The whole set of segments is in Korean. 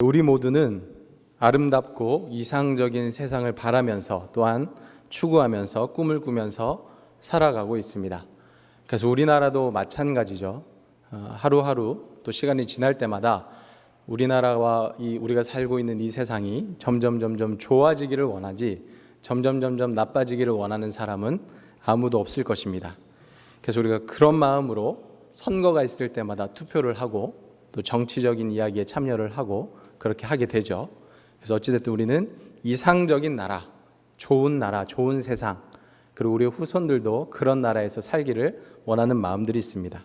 우리 모두는 아름답고 이상적인 세상을 바라면서 또한 추구하면서 꿈을 꾸면서 살아가고 있습니다. 그래서 우리나라도 마찬가지죠. 어, 하루하루 또 시간이 지날 때마다 우리나라와 이 우리가 살고 있는 이 세상이 점점 점점 좋아지기를 원하지 점점 점점 나빠지기를 원하는 사람은 아무도 없을 것입니다. 그래서 우리가 그런 마음으로 선거가 있을 때마다 투표를 하고 또 정치적인 이야기에 참여를 하고 그렇게 하게 되죠. 그래서 어찌됐든 우리는 이상적인 나라, 좋은 나라, 좋은 세상, 그리고 우리 후손들도 그런 나라에서 살기를 원하는 마음들이 있습니다.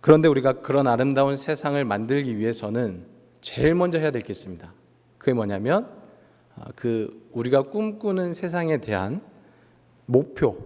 그런데 우리가 그런 아름다운 세상을 만들기 위해서는 제일 먼저 해야 될 게 있습니다. 그게 뭐냐면 아, 그 우리가 꿈꾸는 세상에 대한 목표,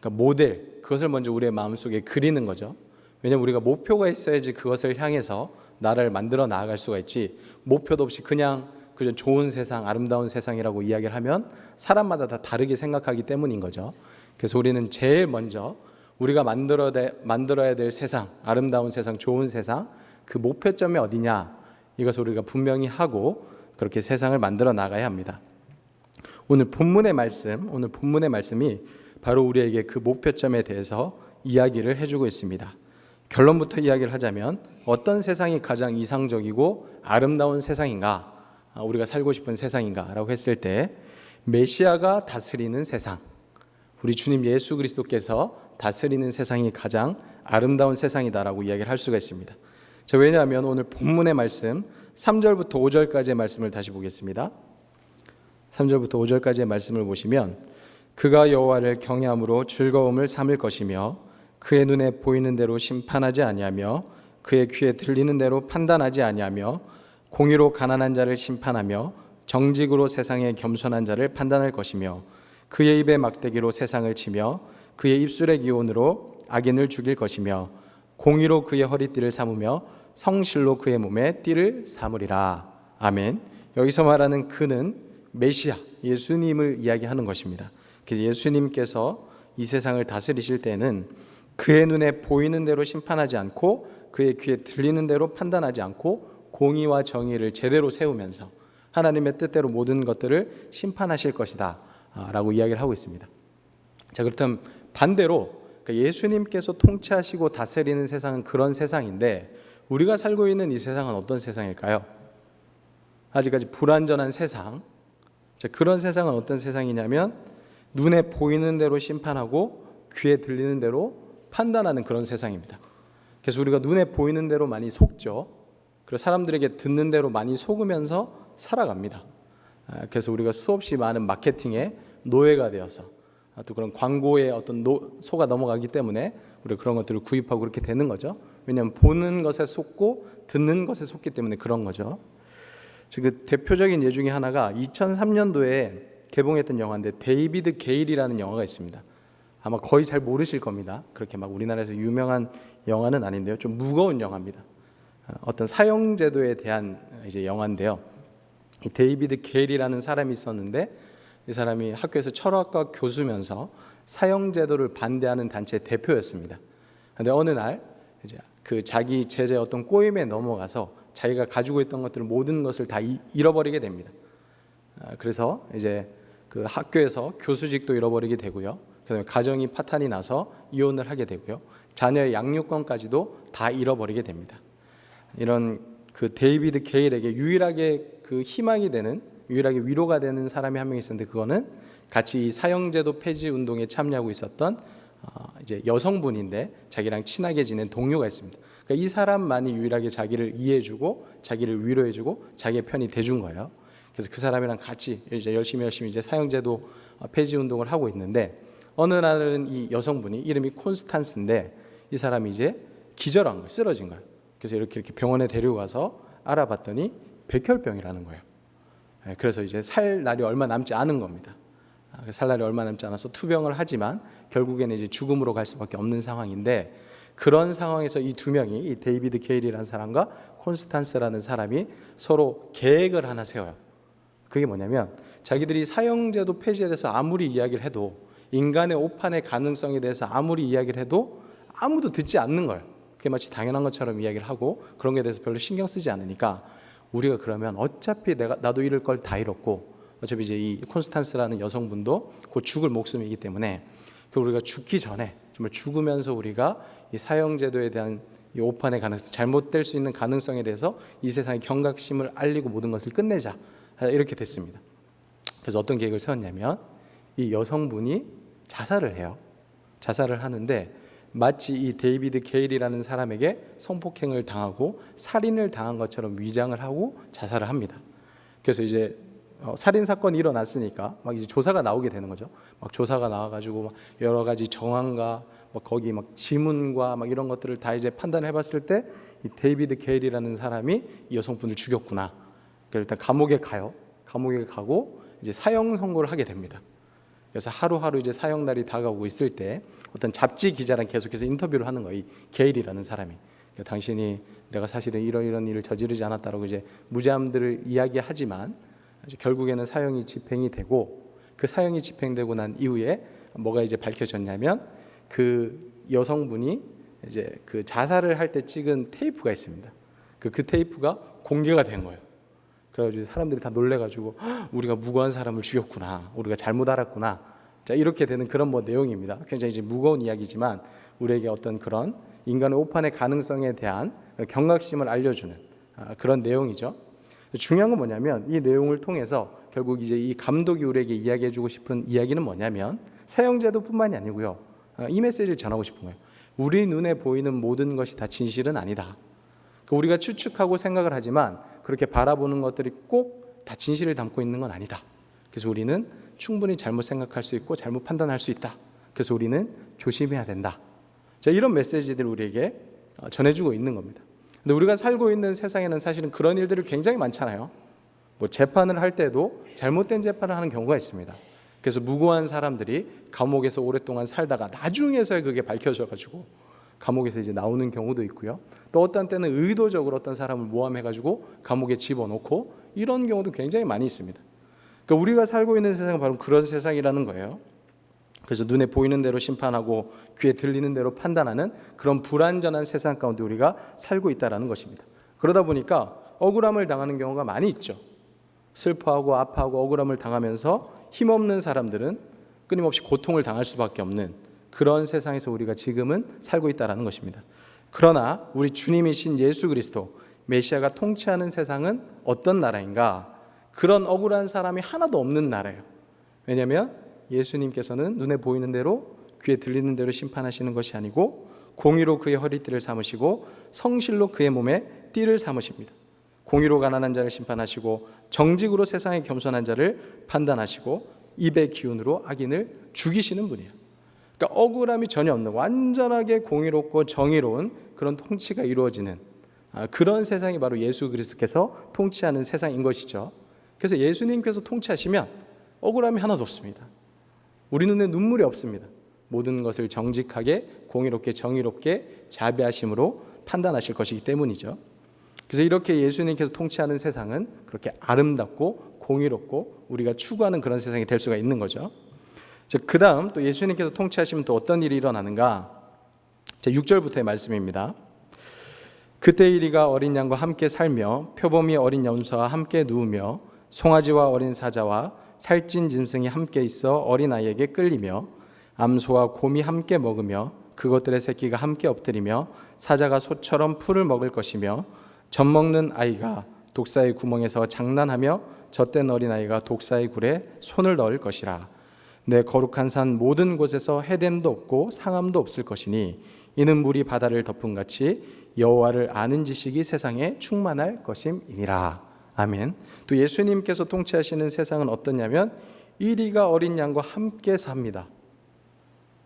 그러니까 모델 그것을 먼저 우리의 마음속에 그리는 거죠. 왜냐하면 우리가 목표가 있어야지 그것을 향해서 나라를 만들어 나아갈 수가 있지 목표도 없이 그냥 그저 좋은 세상, 아름다운 세상이라고 이야기를 하면 사람마다 다 다르게 생각하기 때문인 거죠. 그래서 우리는 제일 먼저 우리가 만들어야, 돼, 만들어야 될 세상, 아름다운 세상, 좋은 세상, 그 목표점이 어디냐 이것을 우리가 분명히 하고 그렇게 세상을 만들어 나가야 합니다. 오늘 본문의 말씀, 오늘 본문의 말씀이 바로 우리에게 그 목표점에 대해서 이야기를 해주고 있습니다. 결론부터 이야기를 하자면 어떤 세상이 가장 이상적이고 아름다운 세상인가, 아, 우리가 살고 싶은 세상인가라고 했을 때 메시아가 다스리는 세상, 우리 주님 예수 그리스도께서 다스리는 세상이 가장 아름다운 세상이다라고 이야기를 할 수가 있습니다. 자, 왜냐하면 오늘 본문의 말씀 3절부터 5절까지의 말씀을 다시 보겠습니다. 3절부터 5절까지의 말씀을 보시면 그가 여호와를 경외함으로 즐거움을 삼을 것이며 그의 눈에 보이는 대로 심판하지 아니하며 그의 귀에 들리는 대로 판단하지 아니하며 공의로 가난한 자를 심판하며 정직으로 세상에 겸손한 자를 판단할 것이며 그의 입에 막대기로 세상을 치며 그의 입술의 기온으로 악인을 죽일 것이며 공의로 그의 허리띠를 삼으며 성실로 그의 몸에 띠를 삼으리라. 아멘. 여기서 말하는 그는 메시아 예수님을 이야기하는 것입니다. 그래서 예수님께서 이 세상을 다스리실 때는 그의 눈에 보이는 대로 심판하지 않고 그의 귀에 들리는 대로 판단하지 않고 공의와 정의를 제대로 세우면서 하나님의 뜻대로 모든 것들을 심판하실 것이다 라고 이야기를 하고 있습니다. 자 그렇다면 반대로 그러니까 예수님께서 통치하시고 다스리는 세상은 그런 세상인데 우리가 살고 있는 이 세상은 어떤 세상일까요? 아직까지 불완전한 세상. 자, 그런 세상은 어떤 세상이냐면 눈에 보이는 대로 심판하고 귀에 들리는 대로 판단하는 그런 세상입니다. 그래서 우리가 눈에 보이는 대로 많이 속죠. 그리고 사람들에게 듣는 대로 많이 속으면서 살아갑니다. 아, 그래서 우리가 수없이 많은 마케팅의 노예가 되어서 아, 또 그런 광고에 어떤 노, 속아 넘어가기 때문에 우리가 그런 것들을 구입하고 그렇게 되는 거죠. 왜냐하면 보는 것에 속고 듣는 것에 속기 때문에 그런 거죠. 그 대표적인 예 중에 하나가 2003년도에 개봉했던 영화인데 데이비드 게일이라는 영화가 있습니다. 아마 거의 잘 모르실 겁니다. 그렇게 막 우리나라에서 유명한 영화는 아닌데요. 좀 무거운 영화입니다. 어떤 사형 제도에 대한 이제 영화인데요. 이 데이비드 게일이라는 사람이 있었는데 이 사람이 학교에서 철학과 교수면서 사형 제도를 반대하는 단체 대표였습니다. 근데 어느 날 이제 그 자기 제자의 어떤 꼬임에 넘어가서 자기가 가지고 있던 것들을 모든 것을 다 잃어버리게 됩니다. 아, 그래서 이제 그 학교에서 교수직도 잃어버리게 되고요. 그다음에 가정이 파탄이 나서 이혼을 하게 되고요. 자녀의 양육권까지도 다 잃어버리게 됩니다. 이런 그 데이비드 게일에게 유일하게 그 희망이 되는 유일하게 위로가 되는 사람이 한 명 있었는데 그거는 같이 이 사형제도 폐지 운동에 참여하고 있었던 어, 이제 여성분인데 자기랑 친하게 지낸 동료가 있습니다. 그러니까 이 사람만이 유일하게 자기를 이해해주고 자기를 위로해주고 자기의 편이 돼준 거예요. 그래서 그 사람이랑 같이 이제 열심히 열심히 이제 사형제도 폐지 운동을 하고 있는데 어느 날은 이 여성분이 이름이 콘스탄스인데 이 사람이 이제 기절한 거예요. 쓰러진 거예요. 그래서 이렇게 이렇게 병원에 데려가서 알아봤더니 백혈병이라는 거예요. 예, 그래서 이제 살 날이 얼마 남지 않은 겁니다. 아, 살 날이 얼마 남지 않아서 투병을 하지만 결국에는 이제 죽음으로 갈 수밖에 없는 상황인데 그런 상황에서 이 두 명이 이 데이비드 케일이라는 사람과 콘스탄스라는 사람이 서로 계획을 하나 세워요. 그게 뭐냐면 자기들이 사형제도 폐지에 대해서 아무리 이야기를 해도 인간의 오판의 가능성에 대해서 아무리 이야기를 해도 아무도 듣지 않는 거예요. 그게 마치 당연한 것처럼 이야기를 하고 그런 게 대해서 별로 신경 쓰지 않으니까 우리가 그러면 어차피 내가 나도 잃을 걸 다 잃었고 어차피 이제 이 콘스탄스라는 여성분도 곧 죽을 목숨이기 때문에 그 우리가 죽기 전에 정말 죽으면서 우리가 이 사형 제도에 대한 이 오판의 가능성, 잘못될 수 있는 가능성에 대해서 이 세상의 경각심을 알리고 모든 것을 끝내자 이렇게 됐습니다. 그래서 어떤 계획을 세웠냐면 이 여성분이 자살을 해요. 자살을 하는데 마치 이 데이비드 게일이라는 사람에게 성폭행을 당하고 살인을 당한 것처럼 위장을 하고 자살을 합니다. 그래서 이제 어, 살인 사건이 일어났으니까 막 이제 조사가 나오게 되는 거죠. 막 조사가 나와가지고 막 여러 가지 정황과 막 거기 막 지문과 막 이런 것들을 다 이제 판단해봤을 때 이 데이비드 게일이라는 사람이 이 여성분을 죽였구나. 그래서 일단 감옥에 가요. 감옥에 가고 이제 사형 선고를 하게 됩니다. 그래서 하루하루 이제 사형 날이 다가오고 있을 때 어떤 잡지 기자랑 계속해서 인터뷰를 하는 거예요. 이 게일이라는 사람이. 그러니까 당신이 내가 사실은 이런 이런 일을 저지르지 않았다라고 이제 무죄함들을 이야기하지만 결국에는 사형이 집행이 되고 그 사형이 집행되고 난 이후에 뭐가 이제 밝혀졌냐면 그 여성분이 이제 그 자살을 할 때 찍은 테이프가 있습니다. 그, 그 테이프가 공개가 된 거예요. 그래가지고 사람들이 다 놀래가지고 "헉, 우리가 무고한 사람을 죽였구나, 우리가 잘못 알았구나. 자 이렇게 되는 그런 뭐 내용입니다. 굉장히 이제 무거운 이야기지만 우리에게 어떤 그런 인간의 오판의 가능성에 대한 경각심을 알려주는 아, 그런 내용이죠. 중요한 건 뭐냐면 이 내용을 통해서 결국 이제 이 감독이 우리에게 이야기해주고 싶은 이야기는 뭐냐면 사형제도뿐만이 아니고요. 아, 이 메시지를 전하고 싶은 거예요. 우리 눈에 보이는 모든 것이 다 진실은 아니다. 그 우리가 추측하고 생각을 하지만 그렇게 바라보는 것들이 꼭 다 진실을 담고 있는 건 아니다. 그래서 우리는 충분히 잘못 생각할 수 있고 잘못 판단할 수 있다. 그래서 우리는 조심해야 된다. 자, 이런 메시지들을 우리에게 어, 전해주고 있는 겁니다. 근데 우리가 살고 있는 세상에는 사실은 그런 일들이 굉장히 많잖아요. 뭐 재판을 할 때도 잘못된 재판을 하는 경우가 있습니다. 그래서 무고한 사람들이 감옥에서 오랫동안 살다가 나중에서야 그게 밝혀져 가지고 감옥에서 이제 나오는 경우도 있고요. 또 어떤 때는 의도적으로 어떤 사람을 모함해 가지고 감옥에 집어넣고 이런 경우도 굉장히 많이 있습니다. 그러니까 우리가 살고 있는 세상은 바로 그런 세상이라는 거예요. 그래서 눈에 보이는 대로 심판하고 귀에 들리는 대로 판단하는 그런 불완전한 세상 가운데 우리가 살고 있다라는 것입니다. 그러다 보니까 억울함을 당하는 경우가 많이 있죠. 슬퍼하고 아파하고 억울함을 당하면서 힘없는 사람들은 끊임없이 고통을 당할 수밖에 없는 그런 세상에서 우리가 지금은 살고 있다라는 것입니다. 그러나 우리 주님이신 예수 그리스도 메시아가 통치하는 세상은 어떤 나라인가? 그런 억울한 사람이 하나도 없는 나라예요. 왜냐하면 예수님께서는 눈에 보이는 대로 귀에 들리는 대로 심판하시는 것이 아니고 공의로 그의 허리띠를 삼으시고 성실로 그의 몸에 띠를 삼으십니다. 공의로 가난한 자를 심판하시고 정직으로 세상에 겸손한 자를 판단하시고 입의 기운으로 악인을 죽이시는 분이에요. 그러니까 억울함이 전혀 없는 완전하게 공의롭고 정의로운 그런 통치가 이루어지는 아, 그런 세상이 바로 예수 그리스도께서 통치하는 세상인 것이죠. 그래서 예수님께서 통치하시면 억울함이 하나도 없습니다. 우리 눈에 눈물이 없습니다. 모든 것을 정직하게 공의롭게 정의롭게 자비하심으로 판단하실 것이기 때문이죠. 그래서 이렇게 예수님께서 통치하는 세상은 그렇게 아름답고 공의롭고 우리가 추구하는 그런 세상이 될 수가 있는 거죠. 그 다음 또 예수님께서 통치하시면 또 어떤 일이 일어나는가? 자, 6절부터의 말씀입니다. 그때 이리가 어린 양과 함께 살며 표범이 어린 염소와 함께 누우며 송아지와 어린 사자와 살찐 짐승이 함께 있어 어린 아이에게 끌리며 암소와 곰이 함께 먹으며 그것들의 새끼가 함께 엎드리며 사자가 소처럼 풀을 먹을 것이며 젖 먹는 아이가 독사의 구멍에서 장난하며 젖된 어린 아이가 독사의 굴에 손을 넣을 것이라 내 거룩한 산 모든 곳에서 해됨도 없고 상함도 없을 것이니 이는 물이 바다를 덮은 같이 여호와를 아는 지식이 세상에 충만할 것임이니라. 아멘. 또 예수님께서 통치하시는 세상은 어떠냐면 이리가 어린 양과 함께 삽니다.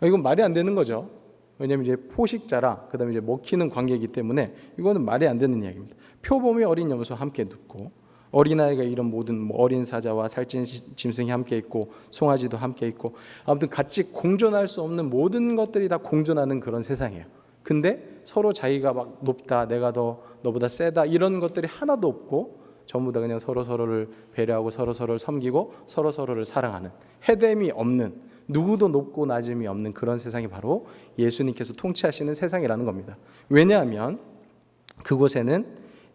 이건 말이 안 되는 거죠. 왜냐하면 이제 포식자라 그다음에 이제 먹히는 관계이기 때문에 이거는 말이 안 되는 이야기입니다. 표범이 어린 염소와 함께 눕고 어린아이가 이런 모든 뭐 어린 사자와 살찐 짐승이 함께 있고 송아지도 함께 있고 아무튼 같이 공존할 수 없는 모든 것들이 다 공존하는 그런 세상이에요. 근데 서로 자기가 막 높다, 내가 더 너보다 세다 이런 것들이 하나도 없고 전부 다 그냥 서로 서로를 배려하고 서로 서로를 섬기고 서로 서로를 사랑하는 해됨이 없는 누구도 높고 낮음이 없는 그런 세상이 바로 예수님께서 통치하시는 세상이라는 겁니다. 왜냐하면 그곳에는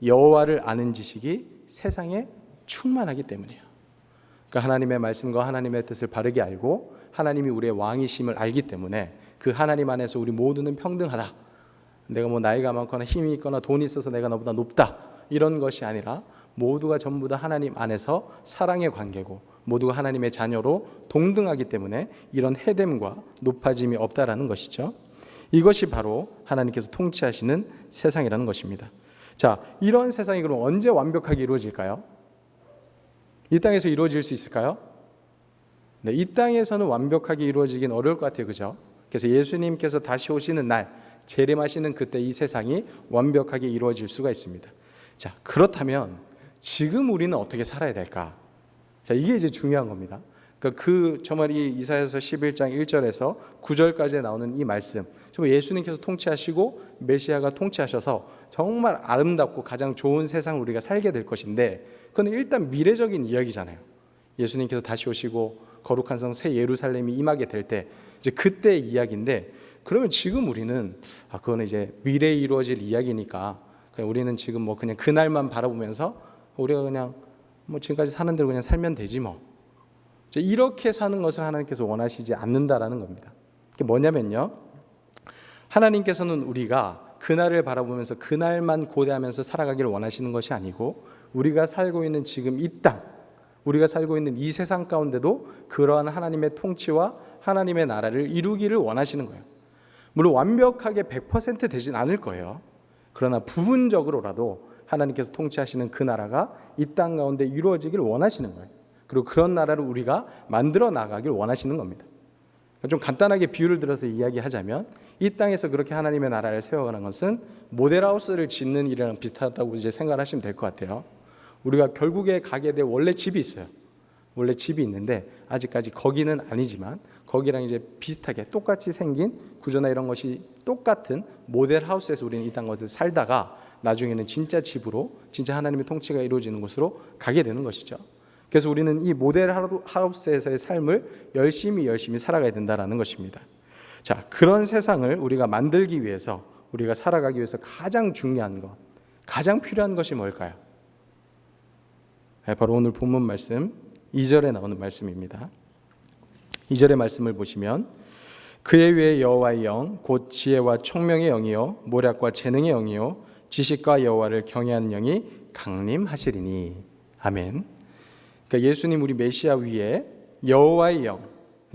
여호와를 아는 지식이 세상에 충만하기 때문이에요. 그러니까 하나님의 말씀과 하나님의 뜻을 바르게 알고 하나님이 우리의 왕이심을 알기 때문에 그 하나님 안에서 우리 모두는 평등하다. 내가 뭐 나이가 많거나 힘이 있거나 돈이 있어서 내가 너보다 높다. 이런 것이 아니라 모두가 전부 다 하나님 안에서 사랑의 관계고 모두가 하나님의 자녀로 동등하기 때문에 이런 해됨과 높아짐이 없다라는 것이죠. 이것이 바로 하나님께서 통치하시는 세상이라는 것입니다. 자, 이런 세상이 그럼 언제 완벽하게 이루어질까요? 이 땅에서 이루어질 수 있을까요? 네, 이 땅에서는 완벽하게 이루어지긴 어려울 것 같아요. 그죠? 그래서 예수님께서 다시 오시는 날, 재림하시는 그때 이 세상이 완벽하게 이루어질 수가 있습니다. 자, 그렇다면 지금 우리는 어떻게 살아야 될까? 자, 이게 이제 중요한 겁니다. 그러니까 그 정말 이 이사야서 11장 1절에서 9절까지 나오는 이 말씀. 정말 예수님께서 통치하시고 메시아가 통치하셔서 정말 아름답고 가장 좋은 세상을 우리가 살게 될 것인데 그건 일단 미래적인 이야기잖아요. 예수님께서 다시 오시고 거룩한 성 새 예루살렘이 임하게 될 때 이제 그때 이야기인데 그러면 지금 우리는 아 그거는 이제 미래에 이루어질 이야기니까 그냥 우리는 지금 뭐 그냥 그날만 바라보면서 우리가 그냥 뭐 지금까지 사는 대로 그냥 살면 되지 뭐 이렇게 사는 것을 하나님께서 원하시지 않는다라는 겁니다. 그게 뭐냐면요. 하나님께서는 우리가 그날을 바라보면서 그날만 고대하면서 살아가기를 원하시는 것이 아니고 우리가 살고 있는 지금 이 땅, 우리가 살고 있는 이 세상 가운데도 그러한 하나님의 통치와 하나님의 나라를 이루기를 원하시는 거예요. 물론 완벽하게 100% 되진 않을 거예요. 그러나 부분적으로라도 하나님께서 통치하시는 그 나라가 이 땅 가운데 이루어지기를 원하시는 거예요. 그리고 그런 나라를 우리가 만들어 나가길 원하시는 겁니다. 좀 간단하게 비유를 들어서 이야기하자면 이 땅에서 그렇게 하나님의 나라를 세워가는 것은 모델하우스를 짓는 일이랑 비슷하다고 이제 생각하시면 될 것 같아요. 우리가 결국에 가게 될 원래 집이 있어요. 원래 집이 있는데 아직까지 거기는 아니지만 거기랑 이제 비슷하게 똑같이 생긴 구조나 이런 것이 똑같은 모델 하우스에서 우리는 이 땅 것을 살다가 나중에는 진짜 집으로 진짜 하나님의 통치가 이루어지는 곳으로 가게 되는 것이죠. 그래서 우리는 이 모델 하우스에서의 삶을 열심히 열심히 살아가야 된다라는 것입니다. 자, 그런 세상을 우리가 만들기 위해서 우리가 살아가기 위해서 가장 중요한 것, 가장 필요한 것이 뭘까요? 네, 바로 오늘 본문 말씀 2절에 나오는 말씀입니다. 2절의 말씀을 보시면 그의 위에 여호와의 영, 곧 지혜와 총명의 영이요, 모략과 재능의 영이요, 지식과 여호와를 경외하는 영이 강림하시리니. 아멘. 그러니까 예수님 우리 메시아 위에 여호와의 영,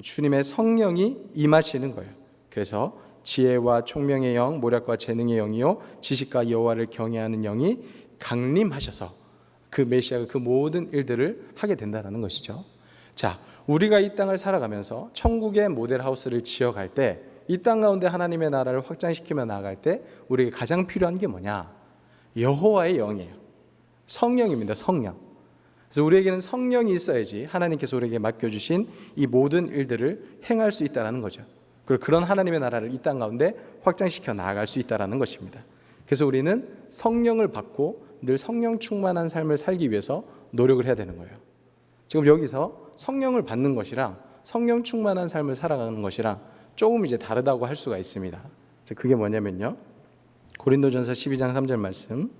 주님의 성령이 임하시는 거예요. 그래서 지혜와 총명의 영, 모략과 재능의 영이요, 지식과 여호와를 경외하는 영이 강림하셔서 그 메시아가 그 모든 일들을 하게 된다는 것이죠. 자, 우리가 이 땅을 살아가면서 천국의 모델 하우스를 지어갈 때 이 땅 가운데 하나님의 나라를 확장시키며 나아갈 때 우리에게 가장 필요한 게 뭐냐? 여호와의 영이에요. 성령입니다. 성령. 그래서 우리에게는 성령이 있어야지 하나님께서 우리에게 맡겨주신 이 모든 일들을 행할 수 있다라는 거죠. 그리고 그런 하나님의 나라를 이 땅 가운데 확장시켜 나아갈 수 있다라는 것입니다. 그래서 우리는 성령을 받고 늘 성령 충만한 삶을 살기 위해서 노력을 해야 되는 거예요. 지금 여기서 성령을 받는 것이랑 성령 충만한 삶을 살아가는 것이랑 조금 이제 다르다고 할 수가 있습니다. 그게 뭐냐면요. 고린도전서 12장 3절 말씀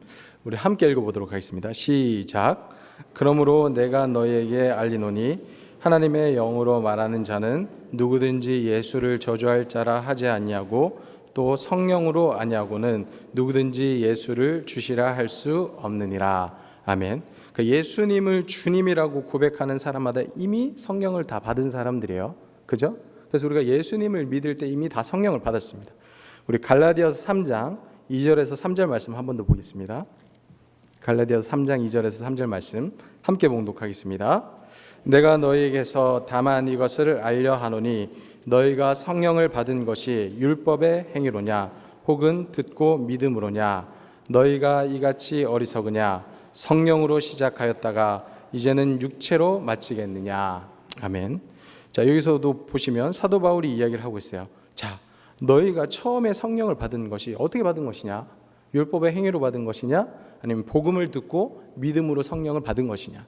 우리 함께 읽어 보도록 하겠습니다. 시작. 그러므로 내가 너희에게 알리노니 하나님의 영으로 말하는 자는 누구든지 예수를 저주할 자라 하지 아니하고 또 성령으로 아니하고는 누구든지 예수를 주시라 할 수 없느니라. 아멘. 그 예수님을 주님이라고 고백하는 사람마다 이미 성령을 다 받은 사람들이에요. 그죠? 그래서 우리가 예수님을 믿을 때 이미 다 성령을 받았습니다. 우리 갈라디아서 3장 2절에서 3절 말씀 한 번 더 보겠습니다. 갈라디아서 3장 2절에서 3절 말씀 함께 봉독하겠습니다. 내가 너희에게서 다만 이것을 알려 하노니 너희가 성령을 받은 것이 율법의 행위로냐 혹은 듣고 믿음으로냐 너희가 이같이 어리석으냐 성령으로 시작하였다가 이제는 육체로 마치겠느냐 아멘. 자 여기서도 보시면 사도 바울이 이야기를 하고 있어요. 자 너희가 처음에 성령을 받은 것이 어떻게 받은 것이냐 율법의 행위로 받은 것이냐 아니면 복음을 듣고 믿음으로 성령을 받은 것이냐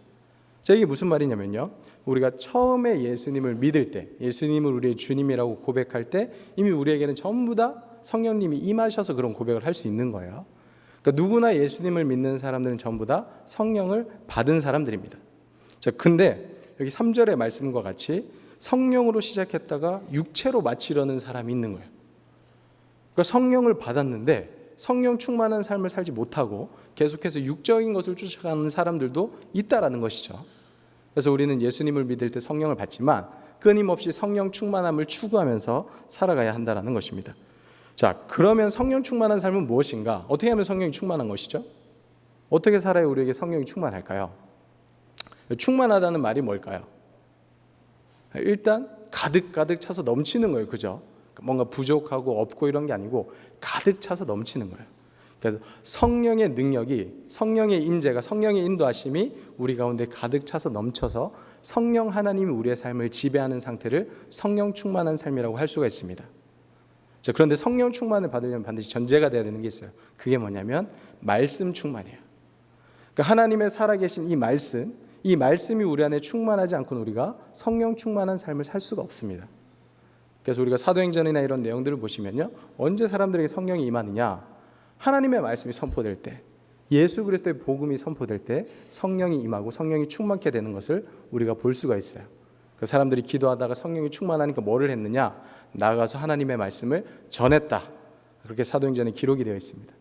자, 이게 무슨 말이냐면요. 우리가 처음에 예수님을 믿을 때, 예수님을 우리의 주님이라고 고백할 때 이미 우리에게는 전부 다 성령님이 임하셔서 그런 고백을 할 수 있는 거예요. 그러니까 누구나 예수님을 믿는 사람들은 전부 다 성령을 받은 사람들입니다. 자, 근데 여기 3절의 말씀과 같이 성령으로 시작했다가 육체로 마치려는 사람이 있는 거예요. 그러니까 성령을 받았는데 성령 충만한 삶을 살지 못하고 계속해서 육적인 것을 쫓아가는 사람들도 있다라는 것이죠. 그래서 우리는 예수님을 믿을 때 성령을 받지만 끊임없이 성령 충만함을 추구하면서 살아가야 한다라는 것입니다. 자, 그러면 성령 충만한 삶은 무엇인가? 어떻게 하면 성령이 충만한 것이죠? 어떻게 살아야 우리에게 성령이 충만할까요? 충만하다는 말이 뭘까요? 일단 가득 가득 차서 넘치는 거예요. 그죠? 뭔가 부족하고 없고 이런 게 아니고 가득 차서 넘치는 거예요. 그래서 성령의 능력이 성령의 임재가 성령의 인도하심이 우리 가운데 가득 차서 넘쳐서 성령 하나님이 우리의 삶을 지배하는 상태를 성령 충만한 삶이라고 할 수가 있습니다. 자, 그런데 성령 충만을 받으려면 반드시 전제가 돼야 되는 게 있어요. 그게 뭐냐면 말씀 충만이에요. 그러니까 하나님의 살아계신 이 말씀, 이 말씀이 우리 안에 충만하지 않고는 우리가 성령 충만한 삶을 살 수가 없습니다. 그래서 우리가 사도행전이나 이런 내용들을 보시면요. 언제 사람들에게 성령이 임하느냐? 하나님의 말씀이 선포될 때, 예수 그리스도의 복음이 선포될 때 성령이 임하고 성령이 충만케 되는 것을 우리가 볼 수가 있어요. 그 사람들이 기도하다가 성령이 충만하니까 뭐를 했느냐? 나아가서 하나님의 말씀을 전했다. 그렇게 사도행전에 기록이 되어 있습니다.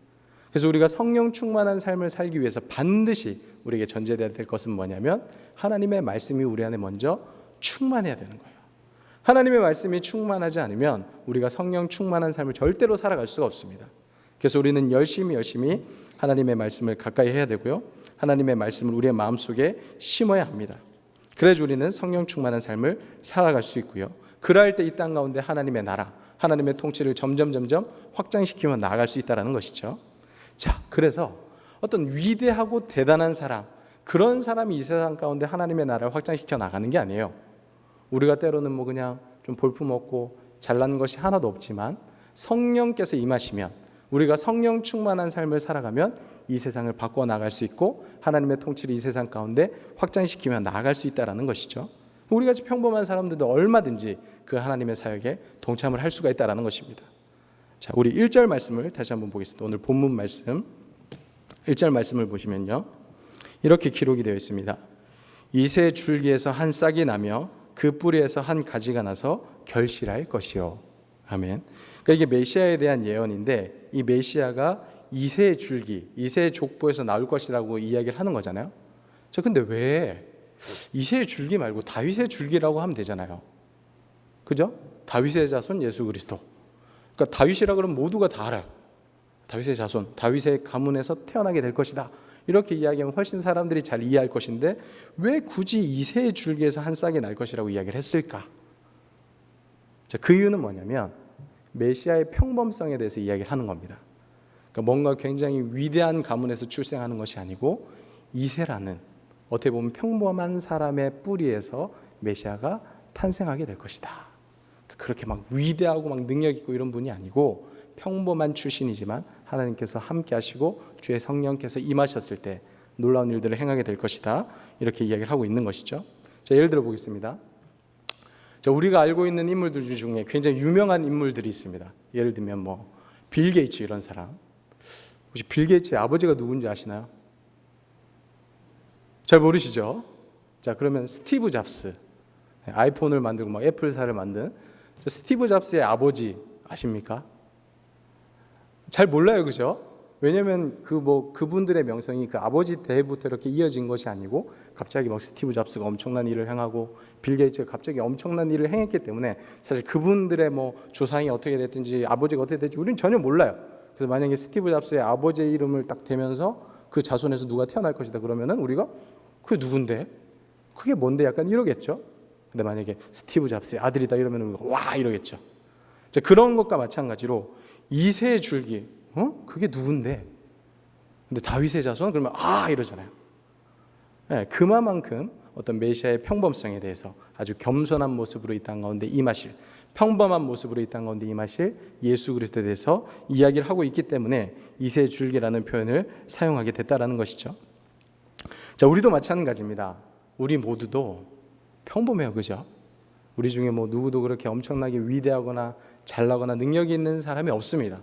그래서 우리가 성령 충만한 삶을 살기 위해서 반드시 우리에게 전제되어야 될 것은 뭐냐면 하나님의 말씀이 우리 안에 먼저 충만해야 되는 거예요. 하나님의 말씀이 충만하지 않으면 우리가 성령 충만한 삶을 절대로 살아갈 수가 없습니다. 그래서 우리는 열심히 열심히 하나님의 말씀을 가까이 해야 되고요. 하나님의 말씀을 우리의 마음속에 심어야 합니다. 그래야 우리는 성령 충만한 삶을 살아갈 수 있고요. 그럴 때 이 땅 가운데 하나님의 나라, 하나님의 통치를 점점 점점 확장시키며 나아갈 수 있다라는 것이죠. 자, 그래서 어떤 위대하고 대단한 사람, 그런 사람이 이 세상 가운데 하나님의 나라를 확장시켜 나가는 게 아니에요. 우리가 때로는 뭐 그냥 좀 볼품 없고 잘난 것이 하나도 없지만 성령께서 임하시면 우리가 성령 충만한 삶을 살아가면 이 세상을 바꿔 나갈 수 있고 하나님의 통치를 이 세상 가운데 확장시키며 나아갈 수 있다라는 것이죠. 우리 같이 평범한 사람들도 얼마든지 그 하나님의 사역에 동참을 할 수가 있다라는 것입니다. 자, 우리 1절 말씀을 다시 한번 보겠습니다. 오늘 본문 말씀 1절 말씀을 보시면요. 이렇게 기록이 되어 있습니다. 이새 줄기에서 한 싹이 나며 그 뿌리에서 한 가지가 나서 결실할 것이요. 아멘. 그러니까 이게 메시아에 대한 예언인데 이 메시아가 이세 줄기, 이세 족보에서 나올 것이라고 이야기를 하는 거잖아요. 저 근데 왜 이세 줄기 말고 다윗의 줄기라고 하면 되잖아요. 그죠? 다윗의 자손 예수 그리스도. 그러니까 다윗이라 그러면 모두가 다 알아요. 다윗의 자손, 다윗의 가문에서 태어나게 될 것이다. 이렇게 이야기하면 훨씬 사람들이 잘 이해할 것인데 왜 굳이 이세 줄기에서 한 싹이 날 것이라고 이야기를 했을까? 자, 그 이유는 뭐냐면 메시아의 평범성에 대해서 이야기를 하는 겁니다. 그러니까 뭔가 굉장히 위대한 가문에서 출생하는 것이 아니고 이세라는 어떻게 보면 평범한 사람의 뿌리에서 메시아가 탄생하게 될 것이다. 그렇게 막 위대하고 막 능력 있고 이런 분이 아니고 평범한 출신이지만 하나님께서 함께 하시고 주의 성령께서 임하셨을 때 놀라운 일들을 행하게 될 것이다. 이렇게 이야기를 하고 있는 것이죠. 자, 예를 들어 보겠습니다. 자, 우리가 알고 있는 인물들 중에 굉장히 유명한 인물들이 있습니다. 예를 들면 뭐 빌 게이츠 이런 사람. 혹시 빌 게이츠의 아버지가 누군지 아시나요? 잘 모르시죠? 자, 그러면 스티브 잡스. 아이폰을 만들고 막 애플사를 만든 스티브 잡스의 아버지 아십니까? 잘 몰라요, 그죠? 왜냐면 그 뭐 그분들의 명성이 그 아버지 때부터 이렇게 이어진 것이 아니고 갑자기 막 스티브 잡스가 엄청난 일을 행하고 빌 게이츠가 갑자기 엄청난 일을 행했기 때문에 사실 그분들의 뭐 조상이 어떻게 됐든지 아버지가 어떻게 됐지 우리는 전혀 몰라요. 그래서 만약에 스티브 잡스의 아버지의 이름을 딱 대면서 그 자손에서 누가 태어날 것이다 그러면은 우리가 그게 누군데? 그게 뭔데? 약간 이러겠죠. 근데 만약에 스티브 잡스의 아들이다 이러면 우리가 와 이러겠죠. 자, 그런 것과 마찬가지로 이세의 줄기, 어? 그게 누군데? 근데 다윗의 자손 그러면 아 이러잖아요. 네, 그만큼 어떤 메시아의 평범성에 대해서 아주 겸손한 모습으로 이 땅 가운데 임하실 평범한 모습으로 이 땅 가운데 임하실 예수 그리스도에 대해서 이야기를 하고 있기 때문에 이세 줄기라는 표현을 사용하게 됐다라는 것이죠. 자, 우리도 마찬가지입니다. 우리 모두도 평범해요, 그죠? 우리 중에 뭐 누구도 그렇게 엄청나게 위대하거나 잘나거나 능력이 있는 사람이 없습니다.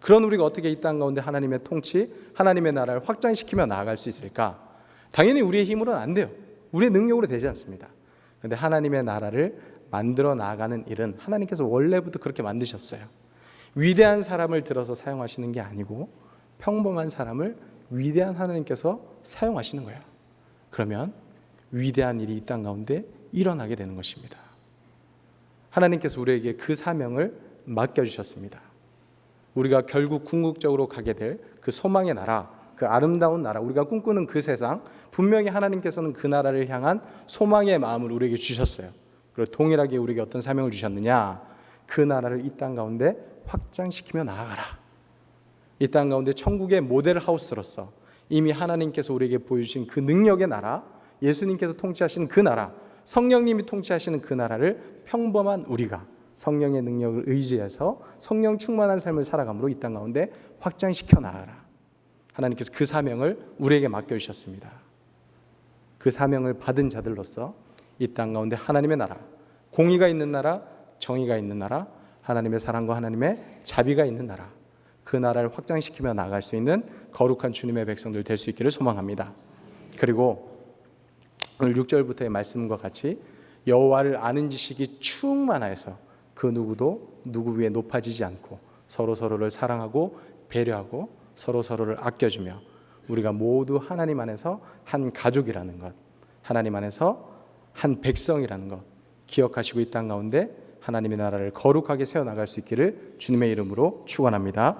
그런 우리가 어떻게 이 땅 가운데 하나님의 통치, 하나님의 나라를 확장시키며 나아갈 수 있을까? 당연히 우리의 힘으로는 안 돼요. 우리의 능력으로 되지 않습니다. 그런데 하나님의 나라를 만들어 나가는 일은 하나님께서 원래부터 그렇게 만드셨어요. 위대한 사람을 들어서 사용하시는 게 아니고 평범한 사람을 위대한 하나님께서 사용하시는 거예요. 그러면 위대한 일이 이 땅 가운데 일어나게 되는 것입니다. 하나님께서 우리에게 그 사명을 맡겨 주셨습니다. 우리가 결국 궁극적으로 가게 될 그 소망의 나라, 그 아름다운 나라, 우리가 꿈꾸는 그 세상, 분명히 하나님께서는 그 나라를 향한 소망의 마음을 우리에게 주셨어요. 그리고 동일하게 우리에게 어떤 사명을 주셨느냐? 그 나라를 이 땅 가운데 확장시키며 나아가라. 이 땅 가운데 천국의 모델 하우스로서 이미 하나님께서 우리에게 보여주신 그 능력의 나라, 예수님께서 통치하시는 그 나라, 성령님이 통치하시는 그 나라를 평범한 우리가 성령의 능력을 의지해서 성령 충만한 삶을 살아감으로 이 땅 가운데 확장시켜 나가라. 하나님께서 그 사명을 우리에게 맡겨 주셨습니다. 그 사명을 받은 자들로서 이 땅 가운데 하나님의 나라, 공의가 있는 나라, 정의가 있는 나라, 하나님의 사랑과 하나님의 자비가 있는 나라, 그 나라를 확장시키며 나아갈 수 있는 거룩한 주님의 백성들 될 수 있기를 소망합니다. 그리고 오늘 6절부터의 말씀과 같이 여호와를 아는 지식이 충만하여서 그 누구도 누구 위에 높아지지 않고 서로 서로를 사랑하고 배려하고 서로 서로를 아껴주며 우리가 모두 하나님 안에서 한 가족이라는 것, 하나님 안에서 한 백성이라는 것 기억하시고 이 땅 가운데 하나님의 나라를 거룩하게 세워 나갈 수 있기를 주님의 이름으로 축원합니다.